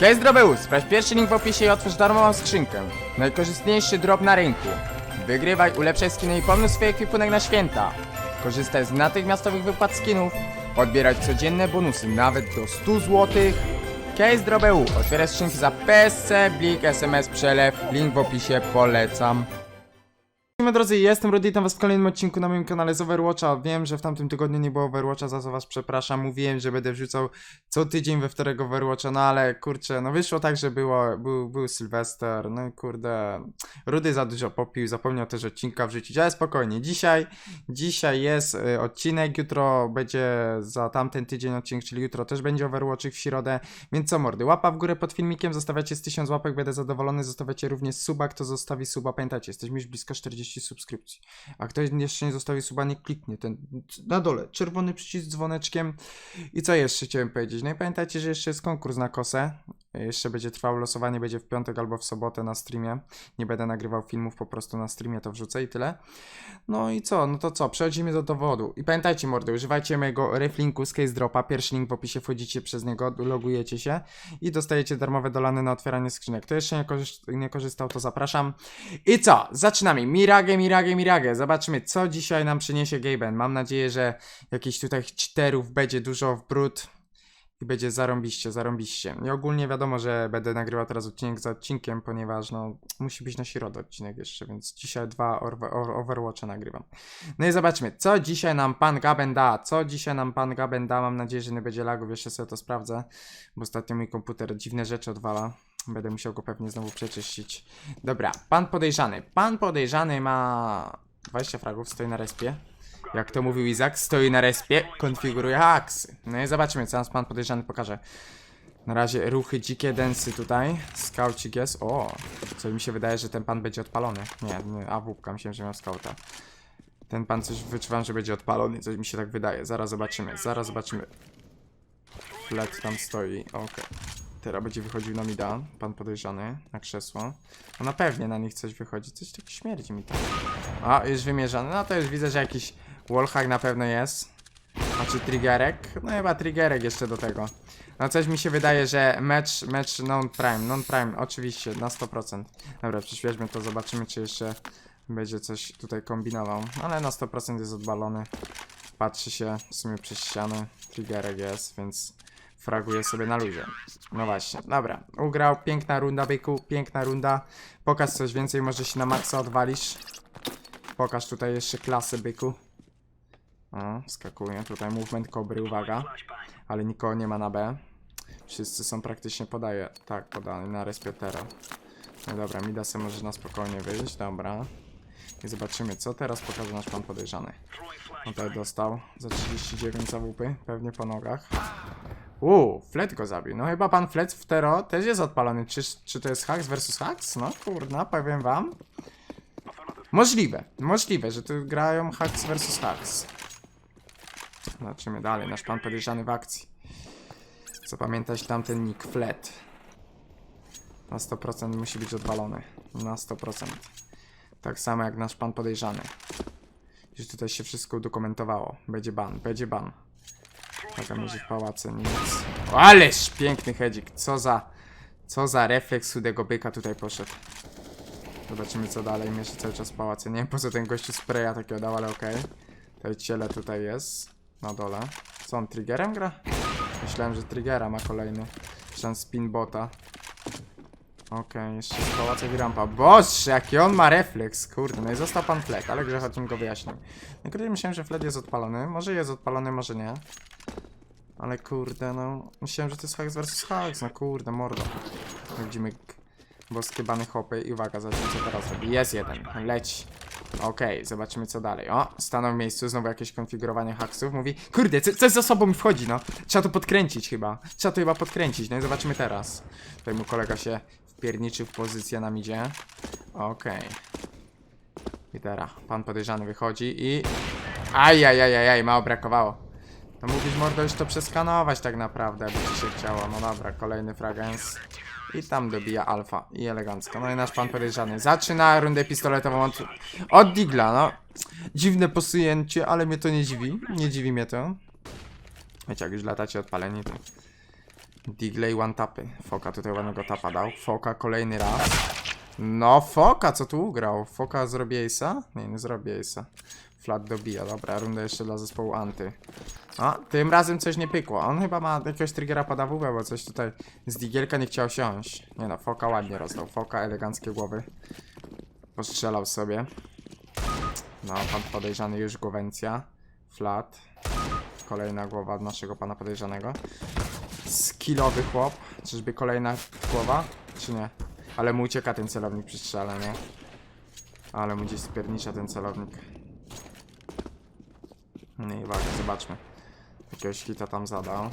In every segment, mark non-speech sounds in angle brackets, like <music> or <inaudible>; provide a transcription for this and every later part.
Case Drobeus, sprawdź pierwszy link w opisie i otwórz darmową skrzynkę. Najkorzystniejszy drop na rynku. Wygrywaj, ulepszaj skiny i pomnóż swój ekwipunek na święta. Korzystaj z natychmiastowych wypłat skinów. Odbieraj codzienne bonusy, nawet do 100 zł. Case Drobeu, otwieraj skrzynki za PSC, Blik, SMS, Przelew. Link w opisie, polecam. Moi drodzy, jestem Rudy, witam was w kolejnym odcinku na moim kanale z Overwatcha. Wiem, że w tamtym tygodniu nie było Overwatcha, za co was przepraszam. Mówiłem, że będę wrzucał co tydzień we wtorek Overwatcha, no ale kurczę, no wyszło tak, że było, był, był Sylwester, no kurde, Rudy za dużo popił, zapomniał też odcinka wrzucić, ale spokojnie, dzisiaj, dzisiaj jest y, odcinek, jutro będzie za tamten tydzień odcinek, czyli jutro też będzie Overwatch w środę, więc co mordy, łapa w górę pod filmikiem, zostawiacie z 1000 łapek, będę zadowolony, zostawiacie również suba, kto zostawi suba, pamiętajcie, jesteśmy już blisko 40 subskrypcji, a ktoś jeszcze nie zostawił suba, nie kliknie. Ten, na dole, czerwony przycisk dzwoneczkiem. I co jeszcze chciałem powiedzieć, no i pamiętajcie, że jeszcze jest konkurs na kosę, jeszcze będzie trwało losowanie, będzie w piątek albo w sobotę na streamie, nie będę nagrywał filmów, po prostu na streamie to wrzucę i tyle. No i co, no to co, przechodzimy do dowodu. I pamiętajcie mordy, używajcie mojego reflinku z case dropa, pierwszy link w opisie, wchodzicie przez niego, logujecie się i dostajecie darmowe dolany na otwieranie skrzynek. Kto jeszcze nie, nie korzystał, to zapraszam. I co, zaczynamy. Mirage, Mirage, Mirage. Zobaczymy, co dzisiaj nam przyniesie Gaben. Mam nadzieję, że jakichś tutaj czterów będzie dużo w brud. I będzie zarąbiście, zarąbiście. I ogólnie wiadomo, że będę nagrywał teraz odcinek za odcinkiem, ponieważ no, musi być na środę odcinek jeszcze, więc dzisiaj dwa Overwatcha nagrywam. No i zobaczmy, co dzisiaj nam pan Gaben da, co dzisiaj nam pan Gaben da, mam nadzieję, że nie będzie lagów, jeszcze sobie to sprawdzę, bo ostatnio mój komputer dziwne rzeczy odwala. Będę musiał go pewnie znowu przeczyścić. Dobra, pan podejrzany. Pan podejrzany ma 20 fragów, stoi na respie. Jak to mówił Izak, stoi na respie, konfiguruje haksy. No i zobaczymy, co nas pan podejrzany pokaże. Na razie ruchy dzikie densy tutaj. Skaucik jest. O, co mi się wydaje, że ten pan będzie odpalony. Nie, nie, a wupka, myślałem, że miał skauta. Ten pan coś wyczuwam, że będzie odpalony, coś mi się tak wydaje. Zaraz zobaczymy, zaraz zobaczymy. Flet tam stoi, okej. Teraz będzie wychodził na mida, pan podejrzany, na krzesło. No na pewnie na nich coś wychodzi, coś tak śmierdzi mi tam. A, już wymierzony, no to już widzę, że jakiś wallhack na pewno jest. A czy triggerek? No chyba triggerek jeszcze do tego. No coś mi się wydaje, że mecz, mecz non-prime, non-prime, oczywiście, na 100%. Dobra, przyświeżmy to, zobaczymy czy jeszcze będzie coś tutaj kombinował. Ale na 100% jest odbalony. Patrzy się w sumie przez ścianę, triggerek jest, więc fraguje sobie na luzie. No właśnie, dobra, ugrał, piękna runda byku, piękna runda. Pokaż coś więcej, może się na maksa odwalisz. Pokaż tutaj jeszcze klasę byku. O, skakuje. Tutaj movement kobry, uwaga. Ale nikogo nie ma na B. Wszyscy są praktycznie podaje. Tak, podany na respiotera. No dobra, Mida se może na spokojnie wyjść, dobra. I zobaczymy, co teraz pokaże nasz pan podejrzany. No tutaj dostał za 39 zawupy, pewnie po nogach. Uuu, Flet go zabił. No chyba pan Flet w Tero też jest odpalony. Czy, czy to jest Hacks versus Hacks? No kurna, powiem wam. Możliwe, możliwe, że tu grają Hacks versus Hacks. Zobaczymy dalej, nasz pan podejrzany w akcji. Zapamiętać tamten nick, Flet. Na 100% musi być odwalony. Na 100%. Tak samo jak nasz pan podejrzany. Już tutaj się wszystko udokumentowało. Będzie ban, będzie ban. Taka może w pałace, nic. O, ależ piękny hedzik. Co za... Co za refleks chudego byka tutaj poszedł. Zobaczymy co dalej. Mierzy cały czas w pałacie. Nie wiem po co ten gościu spraya takiego dał, ale okej. Tutaj ciele tutaj jest. Na dole. Co on triggerem gra? Myślałem, że triggera ma kolejny. Myślałem spinbota. Okej, jeszcze jest pałacek i rampa. Boże, jaki on ma refleks, kurde. No i został pan Flet, ale Grzechotim go wyjaśnił. No kurde, myślałem, że Flet jest odpalony. Może jest odpalony, może nie. Ale kurde, no. Myślałem, że to jest Hacks vs Hacks. No kurde, mordo. Widzimy boskie bany hopy i uwaga, zobaczmy co teraz robi. Jest jeden, leci. Okej, zobaczymy co dalej. O, stanął w miejscu, znowu jakieś konfigurowanie haksów. Mówi, kurde, co, coś za sobą mi wchodzi, no. Trzeba to podkręcić chyba. Trzeba to chyba podkręcić, no i zobaczymy teraz. Tutaj mu kolega się wpierniczy w pozycję na midzie. Okej. I teraz pan podejrzany wychodzi i... Ajajajajaj, mało brakowało. To mógłbyś mordo już to przeskanować tak naprawdę, by ci się chciało. No dobra, kolejny fragens. I tam dobija alfa. I elegancko. No i nasz pan podejrzany. Zaczyna rundę pistoletową od, od Digla, no. Dziwne posunięcie, ale mnie to nie dziwi. Nie dziwi mnie to. Wiecie, jak już latacie odpaleni, to Digley one tapy. Foka tutaj ładnego tapa dał. Foka kolejny raz. No, Foka, co tu ugrał? Foka zrobi Ace'a? Nie, nie zrobi Ace'a. Flat dobija, dobra, runda jeszcze dla zespołu Anty. A, tym razem coś nie pykło. On chyba ma jakiegoś triggera pada bo coś tutaj z Digielka nie chciał siąść. Nie no, Foka ładnie rozdał. Foka, eleganckie głowy. Postrzelał sobie. No, pan podejrzany już Głowencja. Flat. Kolejna głowa naszego pana podejrzanego. Skillowy chłop. Czyżby kolejna głowa? Czy nie? Ale mu ucieka ten celownik przy strzale, nie? Ale mu gdzieś spiernicza ten celownik. No i uwaga, zobaczmy. Jakiegoś hita tam zadał.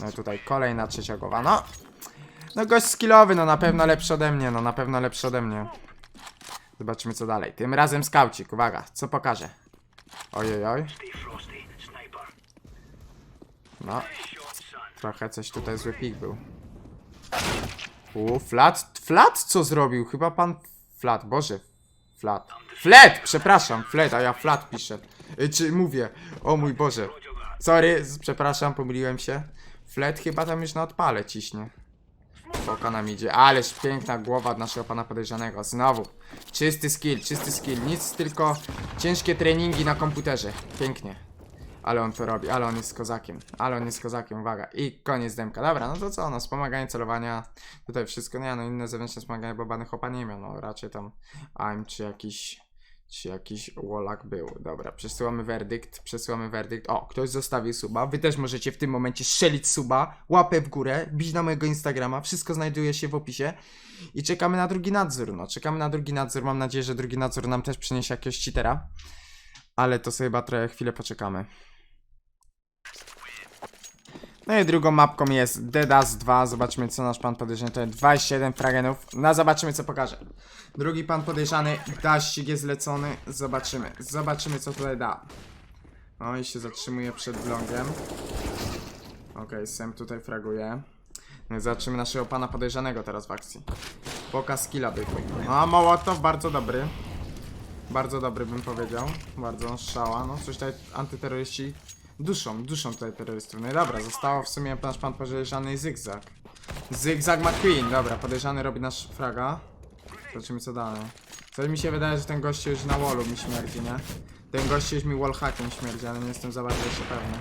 No i tutaj kolejna trzecia głowa. No! No gość skillowy, no na pewno lepszy ode mnie, no na pewno lepszy ode mnie. Zobaczymy co dalej. Tym razem skaucik, uwaga, co pokaże? Ojej, oj. No. Trochę coś tutaj zły pik był. U, flat, flat co zrobił? Chyba pan flat, boże. Flat. Flat, przepraszam, flat, a ja flat piszę. Y, czy mówię, o mój Boże. Sorry, przepraszam, pomyliłem się. Flat chyba tam już na odpale ciśnie. Foka nam idzie, ależ piękna głowa od naszego pana podejrzanego. Znowu. Czysty skill, czysty skill. Nic, tylko ciężkie treningi na komputerze. Pięknie. Ale on to robi, ale on jest kozakiem. Ale on jest kozakiem, uwaga. I koniec demka. Dobra, no to co, no wspomaganie celowania. Tutaj wszystko, nie no inne zewnętrzne wspomaganie, bo bany chopa nie miał, no raczej tam AIM czy jakiś, czy jakiś Wallach był. Dobra, przesyłamy werdykt, przesyłamy werdykt. O, ktoś zostawił suba. Wy też możecie w tym momencie strzelić suba, łapę w górę, bić na mojego Instagrama. Wszystko znajduje się w opisie. I czekamy na drugi nadzór, no. Czekamy na drugi nadzór. Mam nadzieję, że drugi nadzór nam też przyniesie jakiegoś cheatera. Ale to sobie chyba trochę chwilę poczekamy. No i drugą mapką jest Dedas 2. Zobaczmy, co nasz pan podejrzany. To jest 27 fragenów. No, zobaczymy, co pokaże. Drugi pan podejrzany, daścik jest zlecony. Zobaczymy. Zobaczymy, co tutaj da. No i się zatrzymuje przed vlogiem. Okej, Sam tutaj fraguje. No zobaczymy naszego pana podejrzanego teraz w akcji. Pokaz skilla byku. A Mołotow bardzo dobry. Bardzo dobry bym powiedział. Bardzo szała. No coś tutaj antyterroryści duszą, duszą tutaj terrorystów. No i dobra, zostało w sumie nasz pan podejrzany zygzak. Zygzak McQueen. Dobra, podejrzany robi nasz fraga. Zobaczymy co dalej. Coś mi się wydaje, że ten gościu już na wallu mi śmierdzi, nie? Ten gościu już mi wallhackiem śmierdzi, ale nie jestem za bardzo jeszcze pewny.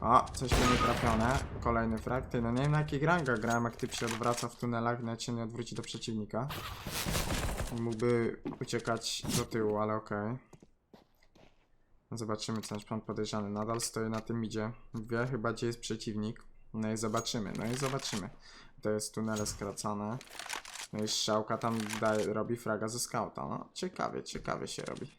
O, coś tu nie trafione. Kolejny frag. Ty, no nie wiem na jakich rangach grałem, jak typ się odwraca w tunelach, nawet się nie odwróci do przeciwnika. Mógłby uciekać do tyłu, ale okej. Zobaczymy, co nasz pan podejrzany nadal stoi na tym idzie. Wie chyba, gdzie jest przeciwnik. No i zobaczymy, no i zobaczymy. To jest tunele skracane. No i strzałka tam daje, robi fraga ze skauta. No, ciekawie, ciekawie się robi.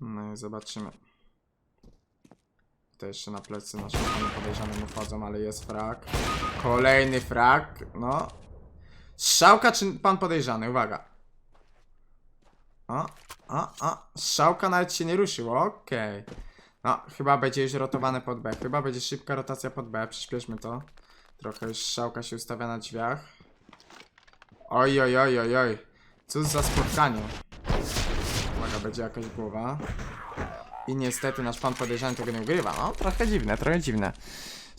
No i zobaczymy. To jeszcze na plecy naszym podejrzanym wchodzą, ale jest frag. Kolejny frag, no. Strzałka czy pan podejrzany? Uwaga. O, o, o. Strzałka nawet się nie ruszył, okej. No, chyba będzie już rotowane pod B. Chyba będzie szybka rotacja pod B. Przyspieszmy to. Trochę już strzałka się ustawia na drzwiach. Oj, oj, oj, oj, oj. Cóż za spotkanie. Uwaga, będzie jakaś głowa. I niestety nasz pan podejrzany tego nie ugrywa. No, trochę dziwne, trochę dziwne.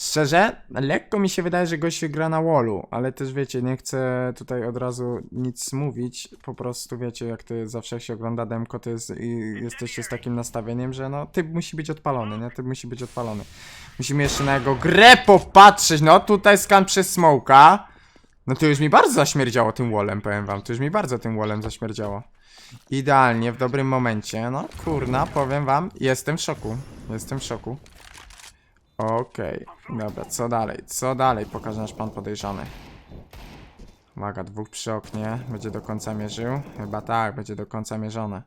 Szczerze, lekko mi się wydaje, że gościu gra na wallu, ale też wiecie, nie chcę tutaj od razu nic mówić, po prostu wiecie, jak jest zawsze się ogląda demko, to jest i jesteście z takim nastawieniem, że no, typ musi być odpalony, nie? Typ musi być odpalony. Musimy jeszcze na jego grę popatrzeć, no tutaj skan przez smoka. No to już mi bardzo zaśmierdziało tym wallem, powiem wam, to już mi bardzo tym wallem zaśmierdziało. Idealnie, w dobrym momencie, no kurna, powiem wam, jestem w szoku, jestem w szoku. Okej, dobra, co dalej? Co dalej pokaże nasz pan podejrzany? Uwaga, dwóch przy oknie. Będzie do końca mierzył? Chyba tak, będzie do końca mierzone.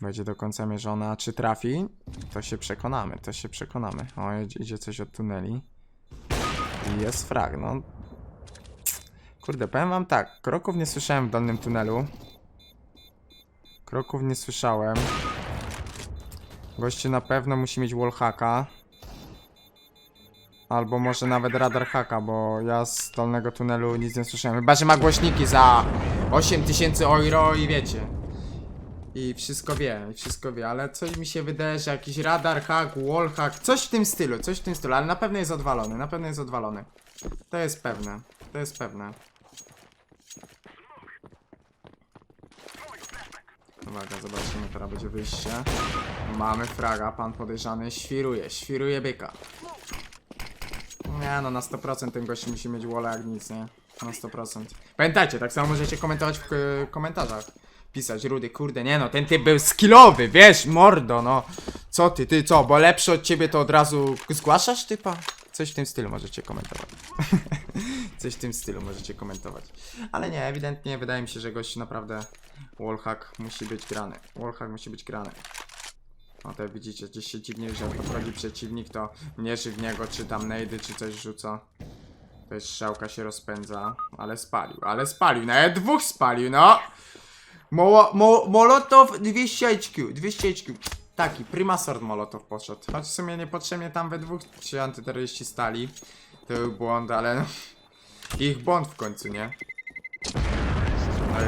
Będzie do końca mierzone, a czy trafi? To się przekonamy, to się przekonamy. O, idzie, coś od tuneli. I jest frag, no. Kurde, powiem wam tak, kroków nie słyszałem w dolnym tunelu. Kroków nie słyszałem. Gościu na pewno musi mieć wallhacka. Albo może nawet radar haka, bo ja z dolnego tunelu nic nie słyszałem. Chyba, że ma głośniki za 8000 euro i wiecie. I wszystko wie, i wszystko wie, ale coś mi się wydaje, że jakiś radar hack, wall hack, coś w tym stylu, coś w tym stylu, ale na pewno jest odwalony, na pewno jest odwalony. To jest pewne, to jest pewne. Uwaga, zobaczymy, teraz będzie wyjście. Mamy fraga, pan podejrzany świruje, świruje byka. Nie no, na 100% ten gość musi mieć walla jak nic, nie? Na 100%. Pamiętajcie, tak samo możecie komentować w e, komentarzach. Pisać, Rudy, kurde, nie no, ten typ był skillowy, wiesz, mordo, no. Co ty, ty co, bo lepszy od ciebie to od razu zgłaszasz typa? Coś w tym stylu możecie komentować. <laughs> Coś w tym stylu możecie komentować. Ale nie, ewidentnie wydaje mi się, że gość naprawdę wallhack musi być grany. Wallhack musi być grany. No to widzicie, gdzieś się dziwnie, jak podchodzi przeciwnik, to mierzy w niego, czy tam nejdy, czy coś rzuca. Jest strzałka się rozpędza, ale spalił, ale spalił, nawet dwóch spalił, no! Mo mo Molotow 200 HQ, 200 HQ. Taki, Primasort Molotow poszedł. Choć w sumie niepotrzebnie tam we dwóch się antyterroryści stali. To był błąd, ale <laughs> ich błąd w końcu, nie?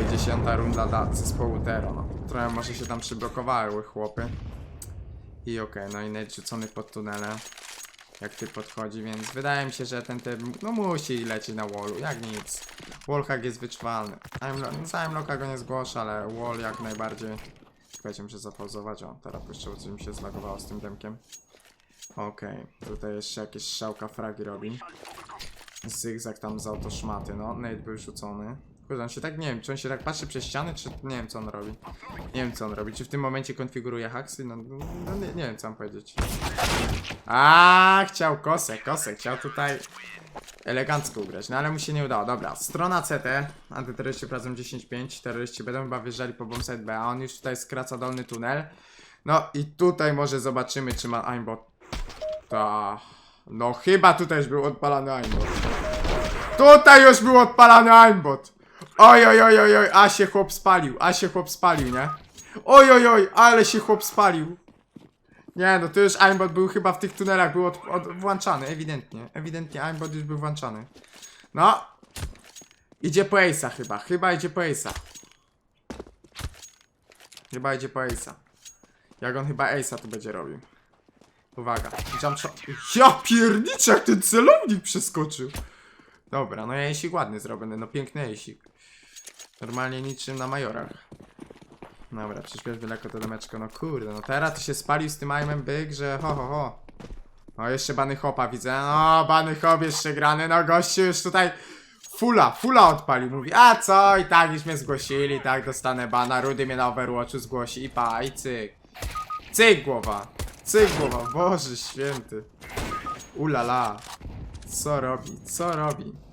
I dziesiąta runda dla zespołu Tero, no. Trochę może się tam przyblokowały chłopy. I okej, no i net rzucony pod tunelem. Jak ty podchodzi, więc wydaje mi się, że ten typ no musi lecieć na wallu, jak nic. Wallhack jest wyczuwalny. Aimlo- Całym loka go nie zgłosza, ale wall jak najbardziej. Czekajcie, muszę zapauzować. O, teraz puszczę, co mi się zlagowało z tym demkiem. Okej, tutaj jeszcze jakieś strzałka fragi robi. Zygzak tam z autoszmaty, no. Nate był rzucony. Kurde, on się tak, nie wiem, czy on się tak patrzy przez ściany, czy nie wiem, co on robi. Nie wiem, co on robi. Czy w tym momencie konfiguruje haksy? No, no, no nie, nie wiem, co mam powiedzieć. A, chciał kosę, kosę, chciał tutaj elegancko ugrać, no ale mu się nie udało. Dobra, strona CT, antyterroryści prowadzą 10-5, terroryści będą chyba wjeżdżali po bombsite B, a on już tutaj skraca dolny tunel. No i tutaj może zobaczymy, czy ma aimbot. Ta. No chyba tutaj już był odpalany aimbot. Tutaj już był odpalany aimbot. Oj, oj, oj, oj, oj, a się chłop spalił, a się chłop spalił, nie? Oj, oj, oj, ale się chłop spalił. Nie, no to już aimbot był chyba w tych tunelach, był od, od, włączany, ewidentnie. Ewidentnie aimbot już był włączany. No. Idzie po Ace'a chyba, chyba idzie po Ace'a. Chyba idzie po Ace'a. Jak on chyba Ace'a tu będzie robił. Uwaga, jump shot. Ja pierniczę, jak ten celownik przeskoczył. Dobra, no ja jeśli ładny zrobiony, no piękny jeśli. Normalnie niczym na majorach. Dobra, przyśpiesz daleko to domeczko, no kurde, no teraz to się spalił z tym aimem byk, że ho ho ho. O, jeszcze bany hopa widzę, no bany hop jeszcze grany, no gościu już tutaj fula, fula odpalił, mówi, a co, i tak już mnie zgłosili, tak dostanę bana, Rudy mnie na Overwatchu zgłosi i pa, i cyk. Cyk głowa, cyk głowa, Boże święty. Ulala, co robi, co robi?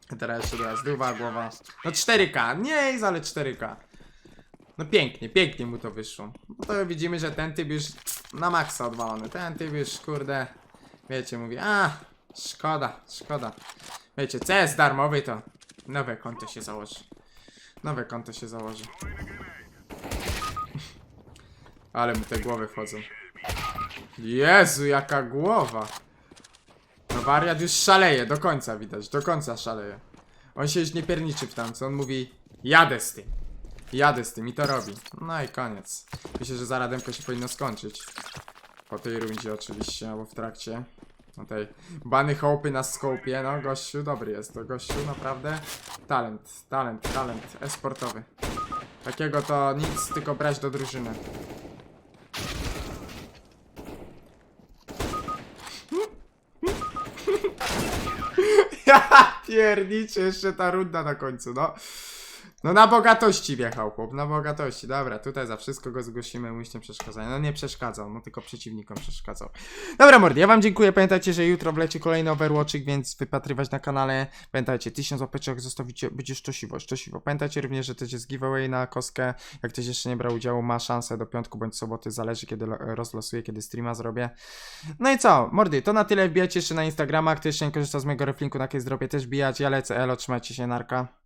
A Teraz jeszcze raz, duwa głowa. No 4K, nie jest, ale 4K. No pięknie, pięknie mu to wyszło. No to widzimy, że ten typ już na maksa odwalony. Ten typ już, kurde, wiecie, mówi, a, szkoda, szkoda. Wiecie, CS darmowy to nowe konto się założy. Nowe konto się założy. <laughs> Ale mu te głowy wchodzą. Jezu, jaka głowa. No wariat już szaleje, do końca widać, do końca szaleje. On się już nie pierniczy w tamce, on mówi jadę z tym. Jadę z tym i to robi. No i koniec. Myślę, że zaraz demko się powinno skończyć. Po tej rundzie oczywiście, albo w trakcie. No tej bany hołpy na skopie, no gościu dobry jest to, gościu naprawdę talent, talent, talent esportowy. Takiego to nic, tylko brać do drużyny. Ja pierniczę, jeszcze ta runda na końcu, no. No na bogatości wjechał chłop, na bogatości. Dobra, tutaj za wszystko go zgłosimy, mu nie przeszkadzać. No nie przeszkadzał, no tylko przeciwnikom przeszkadzał. Dobra mordy, ja wam dziękuję, pamiętajcie, że jutro wleci kolejny Overwatchik, więc wypatrywać na kanale. Pamiętajcie, 1000 łapeczek zostawicie, będzie szczosiwo, szczosiwo. Pamiętajcie również, że to jest giveaway na kostkę. Jak ktoś jeszcze nie brał udziału, ma szansę do piątku bądź soboty, zależy kiedy lo- rozlosuję, kiedy streama zrobię. No i co, mordy, to na tyle, wbijajcie jeszcze na Instagrama, kto jeszcze nie korzysta z mojego reflinku na case dropie, też wbijać, ja lecę, elo, trzymajcie się, narka.